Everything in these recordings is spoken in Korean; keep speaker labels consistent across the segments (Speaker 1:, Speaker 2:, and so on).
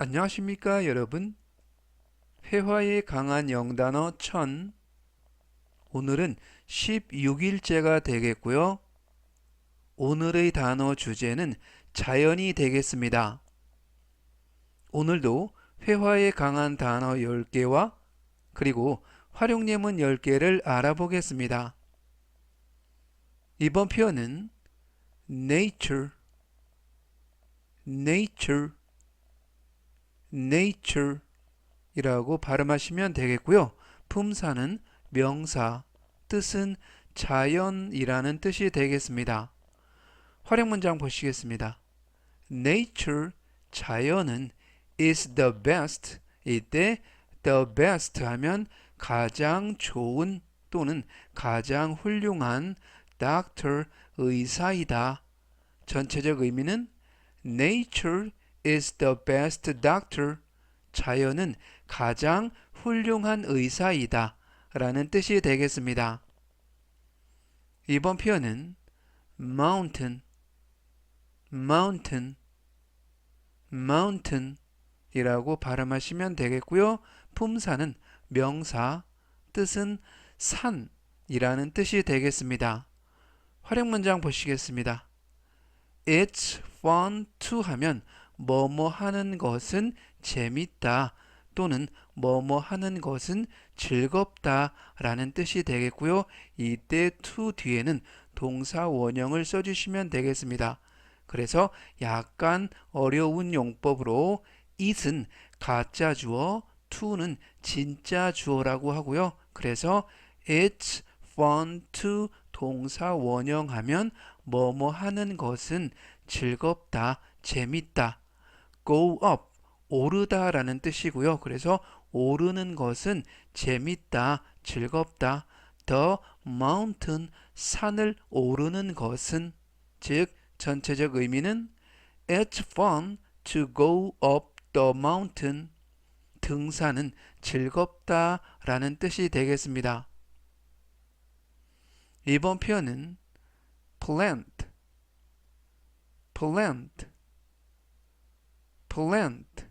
Speaker 1: 안녕하십니까 여러분. 회화에 강한 영단어 1000 오늘은 16일째가 되겠고요. 오늘의 단어 주제는 자연이 되겠습니다. 오늘도 회화에 강한 단어 10개와 그리고 활용 예문 10개를 알아보겠습니다. 이번 표현은 nature. nature nature 이라고 발음하시면 되겠고요. 품사는 명사, 뜻은 자연이라는 뜻이 되겠습니다. 활용 문장 보시겠습니다. Nature, 자연은 is the best. 이때 the best 하면 가장 좋은 또는 가장 훌륭한 doctor, 의사이다. 전체적 의미는 Nature is the best doctor. 자연은 가장 훌륭한 의사이다. 라는 뜻이 되겠습니다. 이번 표현은 mountain, mountain, mountain 이라고 발음하시면 되겠고요. 품사는 명사, 뜻은 산이라는 뜻이 되겠습니다. 활용 문장 보시겠습니다. It's fun to 하면 뭐뭐 하는 것은 재밌다 또는 뭐뭐 하는 것은 즐겁다 라는 뜻이 되겠고요. 이때 to 뒤에는 동사 원형을 써주시면 되겠습니다. 그래서 약간 어려운 용법으로 it은 가짜 주어, to는 진짜 주어라고 하고요. 그래서 it's fun to 동사 원형하면 뭐뭐 하는 것은 즐겁다, 재밌다. Go up 오르다라는 뜻이고요. 그래서 오르는 것은 재밌다, 즐겁다. the mountain 산을 오르는 것은 즉 전체적 의미는 it's fun to go up the mountain 등산은 즐겁다 라는 뜻이 되겠습니다. 이번 표현은 plant plant plant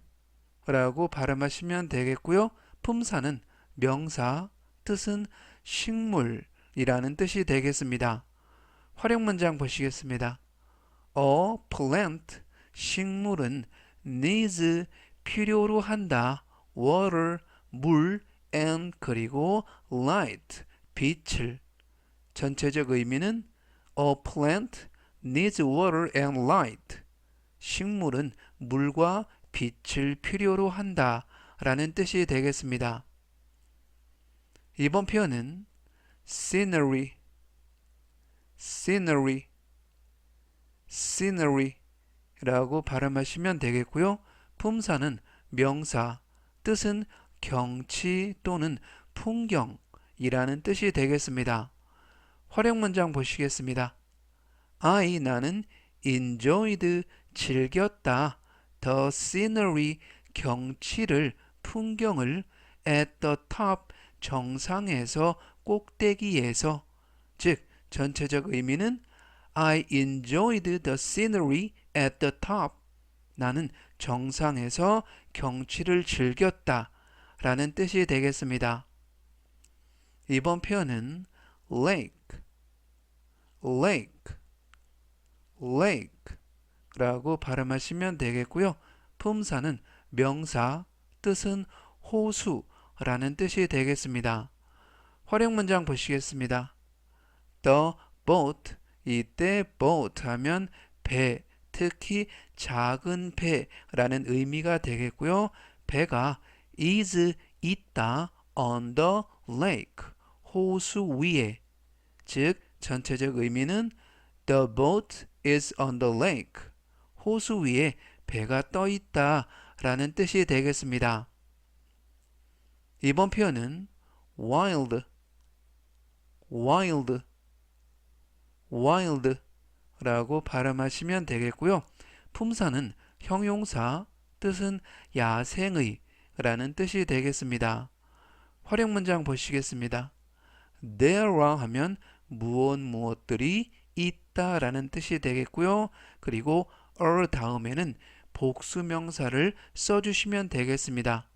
Speaker 1: 라고 발음하시면 되겠고요. 품사는 명사, 뜻은 식물이라는 뜻이 되겠습니다. 활용 문장 보시겠습니다. A plant, 식물은 needs, 필요로 한다. water, 물, and 그리고 light, 빛을. 전체적 의미는 A plant needs water and light. 식물은 물과 빛을 필요로 한다 라는 뜻이 되겠습니다. 이번 표현은 scenery, scenery, scenery 라고 발음하시면 되겠고요. 품사는 명사, 뜻은 경치 또는 풍경이라는 뜻이 되겠습니다. 활용 문장 보시겠습니다. I 나는 enjoyed 즐겼다 the scenery 경치를 풍경을 at the top 정상에서 꼭대기에서 즉 전체적 의미는 I enjoyed the scenery at the top 나는 정상에서 경치를 즐겼다 라는 뜻이 되겠습니다. 이번 표현은 lake, lake, lake 라고 발음하시면 되겠고요. 품사는 명사, 뜻은 호수라는 뜻이 되겠습니다. 활용 문장 보시겠습니다. The boat, 이때 boat 하면 배, 특히 작은 배라는 의미가 되겠고요. 배가 is 있다 on the lake, 호수 위에. 즉 전체적 의미는 the boat is on the lake. 호수 위에 배가 떠 있다 라는 뜻이 되겠습니다. 이번 표현은 wild, wild, wild 라고 발음하시면 되겠고요. 품사는 형용사, 뜻은 야생의 라는 뜻이 되겠습니다. 활용 문장 보시겠습니다. There are 하면 무엇 무엇들이 있다라는 뜻이 되겠고요. 그리고 er 다음에는 복수 명사를 써주시면 되겠습니다.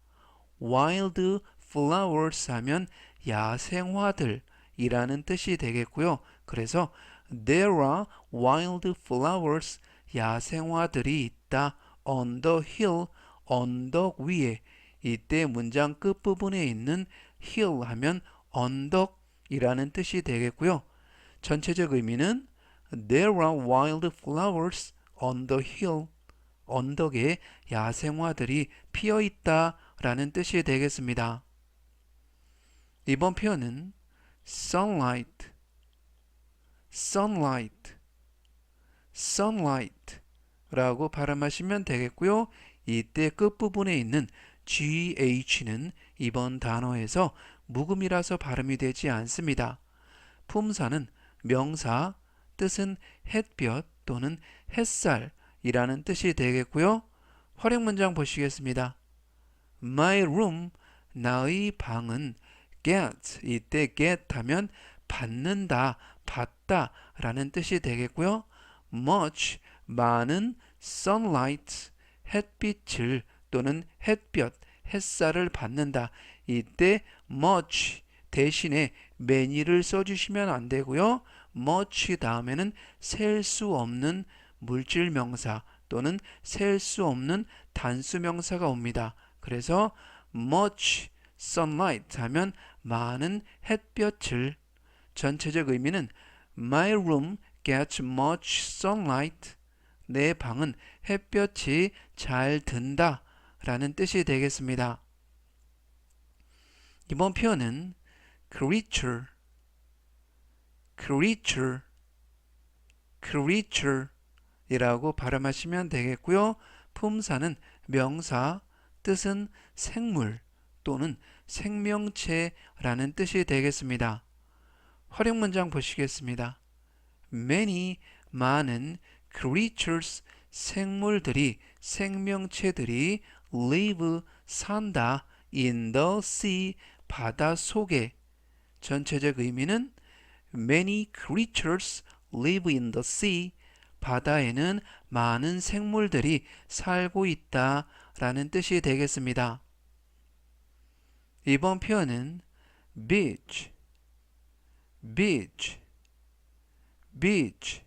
Speaker 1: wild flowers 하면 야생화들 이라는 뜻이 되겠고요. 그래서 there are wild flowers 야생화들이 있다 on the hill 언덕 위에 이때 문장 끝부분에 있는 hill 하면 언덕이라는 뜻이 되겠고요. 전체적 의미는 There are wild flowers on the hill. 언덕에 야생화들이 피어 있다 라는 뜻이 되겠습니다. 이번 표현은 sunlight, sunlight, sunlight 라고 발음하시면 되겠고요. 이때 끝부분에 있는 GH는 이번 단어에서 묵음이라서 발음이 되지 않습니다. 품사는 명사, 뜻은 햇볕 또는 햇살이라는 뜻이 되겠고요. 활용 문장 보시겠습니다. My room, 나의 방은 get, 이때 get 하면 받는다, 받다 라는 뜻이 되겠고요. much, 많은 sunlight, 햇빛을 또는 햇볕, 햇살을 받는다. 이때 much 대신에 many를 써주시면 안 되고요. Much 다음에는 셀 수 없는 물질 명사 또는 셀 수 없는 단수 명사가 옵니다. 그래서 much sunlight 하면 많은 햇볕을 전체적 의미는 My room gets much sunlight. 내 방은 햇볕이 잘 든다 라는 뜻이 되겠습니다. 이번 표현은 creature, creature, creature 이라고 발음하시면 되겠고요. 품사는 명사, 뜻은 생물 또는 생명체라는 뜻이 되겠습니다. 활용 문장 보시겠습니다. Many, 많은 creatures, 생물들이, 생명체들이 live, 산다 in the sea, 바다 속에. 전체적 의미는 Many creatures live in the sea. 바다에는 많은 생물들이 살고 있다 라는 뜻이 되겠습니다. 이번 표현은 beach, beach, beach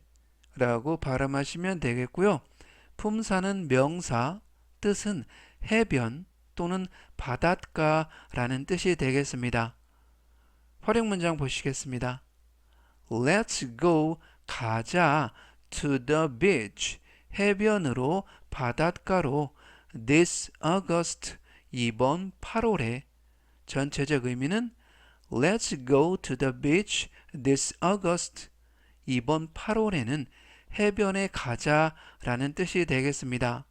Speaker 1: 라고 발음하시면 되겠고요. 품사는 명사, 뜻은 해변 또는 바닷가라는 뜻이 되겠습니다. 활용 문장 보시겠습니다. Let's go 가자 to the beach 해변으로 바닷가로 this August 이번 8월에 전체적 의미는 Let's go to the beach this August 이번 8월에는 해변에 가자 라는 뜻이 되겠습니다.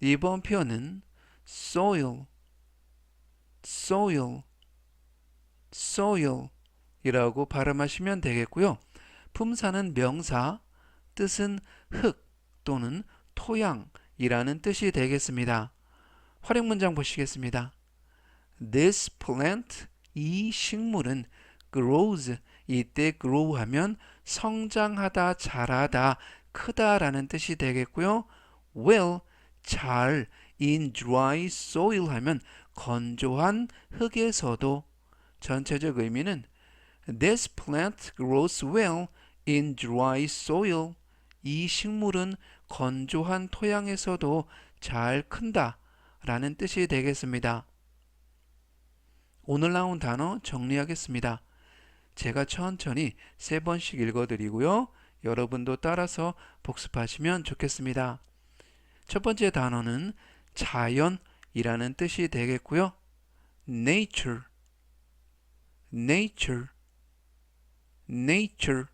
Speaker 1: 이번 표현은 soil, soil, soil 이라고 발음하시면 되겠고요. 품사는 명사, 뜻은 흙 또는 토양이라는 뜻이 되겠습니다. 활용 문장 보시겠습니다. This plant, 이 식물은 grows, 이때 grow 하면 성장하다, 자라다, 크다라는 뜻이 되겠고요. well, 잘, in dry soil 하면 건조한 흙에서도 전체적 의미는 This plant grows well in dry soil. 이 식물은 건조한 토양에서도 잘 큰다 라는 뜻이 되겠습니다. 오늘 나온 단어 정리하겠습니다. 제가 천천히 세 번씩 읽어드리고요. 여러분도 따라서 복습하시면 좋겠습니다. 첫 번째 단어는 자연이라는 뜻이 되겠고요. nature, nature, nature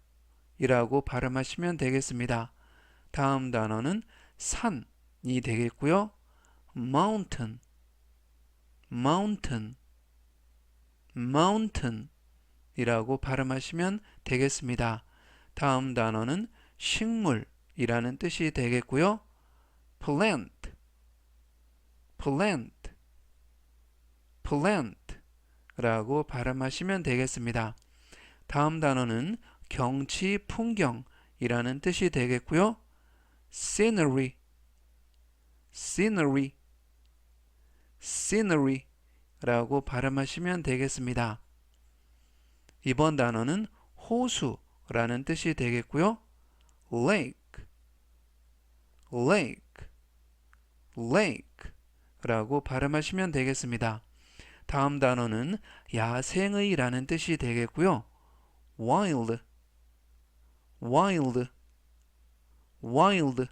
Speaker 1: 이라고 발음하시면 되겠습니다. 다음 단어는 산이 되겠고요. mountain, mountain, mountain 이라고 발음하시면 되겠습니다. 다음 단어는 식물이라는 뜻이 되겠고요. plant, plant, plant 라고 발음하시면 되겠습니다. 다음 단어는 경치, 풍경이라는 뜻이 되겠고요. scenery, scenery, scenery 라고 발음하시면 되겠습니다. 이번 단어는 호수라는 뜻이 되겠고요. lake, lake, lake 라고 발음하시면 되겠습니다. 다음 단어는 야생의 라는 뜻이 되겠고요. Wild, wild, wild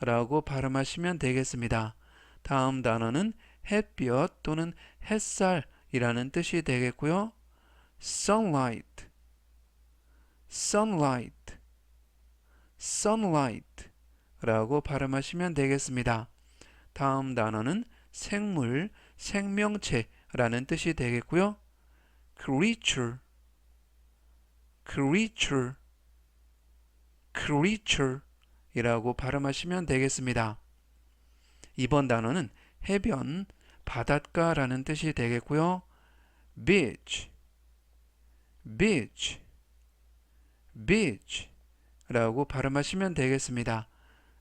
Speaker 1: 라고 발음하시면 되겠습니다. 다음 단어는 햇볕 또는 햇살이라는 뜻이 되겠고요. sunlight, sunlight, sunlight 라고 발음하시면 되겠습니다. 다음 단어는 생물, 생명체라는 뜻이 되겠고요. creature, creature, creature 이라고 발음하시면 되겠습니다. 이번 단어는 해변, 바닷가라는 뜻이 되겠고요. beach, beach, beach 라고 발음하시면 되겠습니다.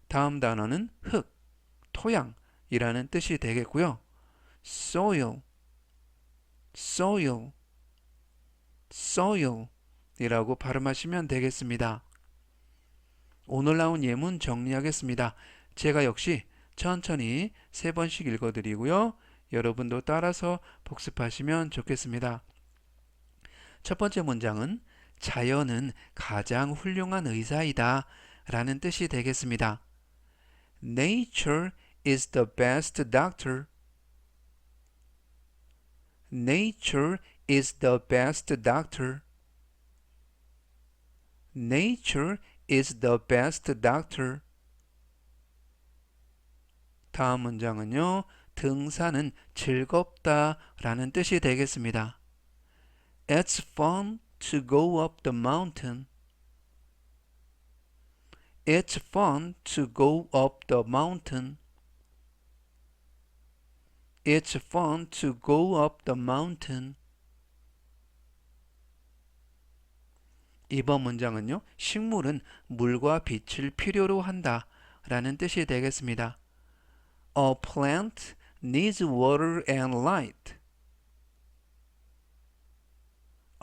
Speaker 1: 다음 단어는 흙, 토양이라는 뜻이 되겠고요. soil, soil, soil 이라고 발음하시면 되겠습니다. 오늘 나온 예문 정리하겠습니다. 제가 역시 천천히 세 번씩 읽어드리고요. 여러분도 따라서 복습하시면 좋겠습니다. 첫 번째 문장은 자연은 가장 훌륭한 의사이다 라는 뜻이 되겠습니다. Nature is the best doctor. Nature is the best doctor. Nature is the best doctor. 다음 문장은요. 등산은 즐겁다 라는 뜻이 되겠습니다. It's fun to go up the mountain. It's fun to go up the mountain. It's fun to go up the mountain. 이번 문장은요. 식물은 물과 빛을 필요로 한다 라는 뜻이 되겠습니다. A plant needs water and light.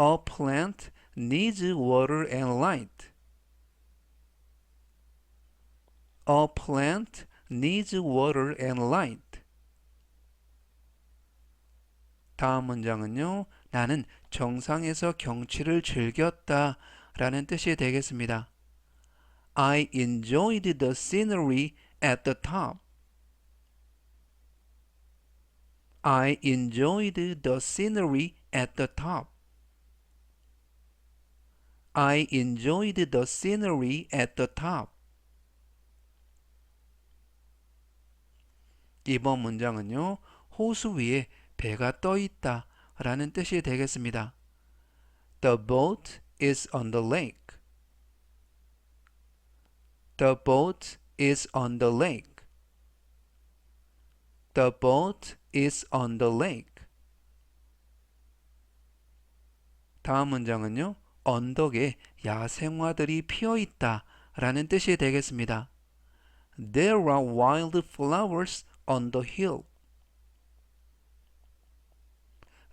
Speaker 1: A plant needs water and light. A plant needs water and light. 다음 문장은요. 나는 정상에서 경치를 즐겼다 라는 뜻이 되겠습니다. I enjoyed the scenery at the top. I enjoyed the scenery at the top. I enjoyed the scenery at the top. 이번 문장은요, 호수 위에 배가 떠 있다 라는 뜻이 되겠습니다. The boat is on the lake. The boat is on the lake. The boat is on the lake. 다음 문장은요. 언덕에 야생화들이 피어 있다 라는 뜻이 되겠습니다. There are wild flowers on the hill.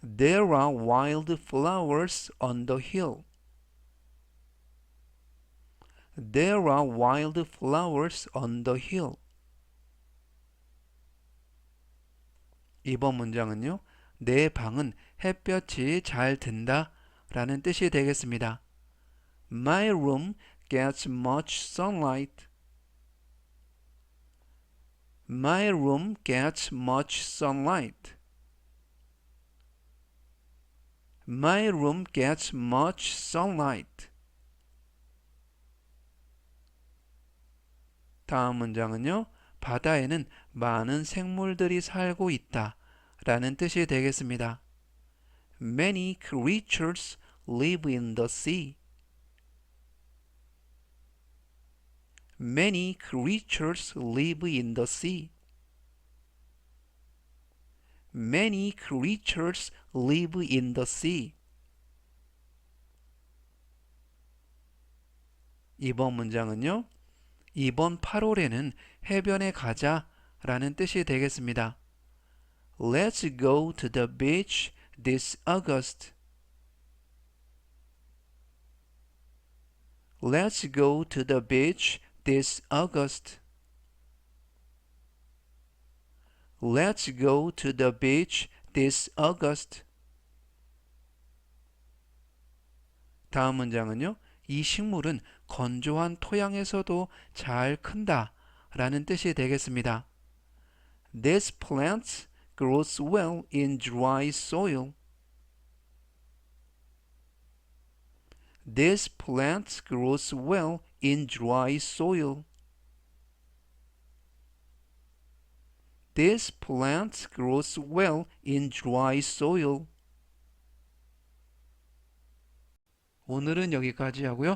Speaker 1: There are wild flowers on the hill. There are wild flowers on the hill. 이번 문장은요. 내 방은 햇볕이 잘 든다 라는 뜻이 되겠습니다. My room gets much sunlight. My room gets much sunlight. My room gets much sunlight. 다음 문장은요. 바다에는 많은 생물들이 살고 있다 라는 뜻이 되겠습니다. Many creatures live in the sea. Many creatures live in the sea. Many creatures live in the sea. 이번 문장은요. 이번 8월에는 해변에 가자 라는 뜻이 되겠습니다. Let's go to the beach this August. Let's go to the beach this August. Let's go to the beach this August. 다음 문장은요. 이 식물은 건조한 토양에서도 잘 큰다 라는 뜻이 되겠습니다. This plant grows well in dry soil. This plant grows well in dry soil. This plant grows well in dry soil. 오늘은 여기까지 하고요.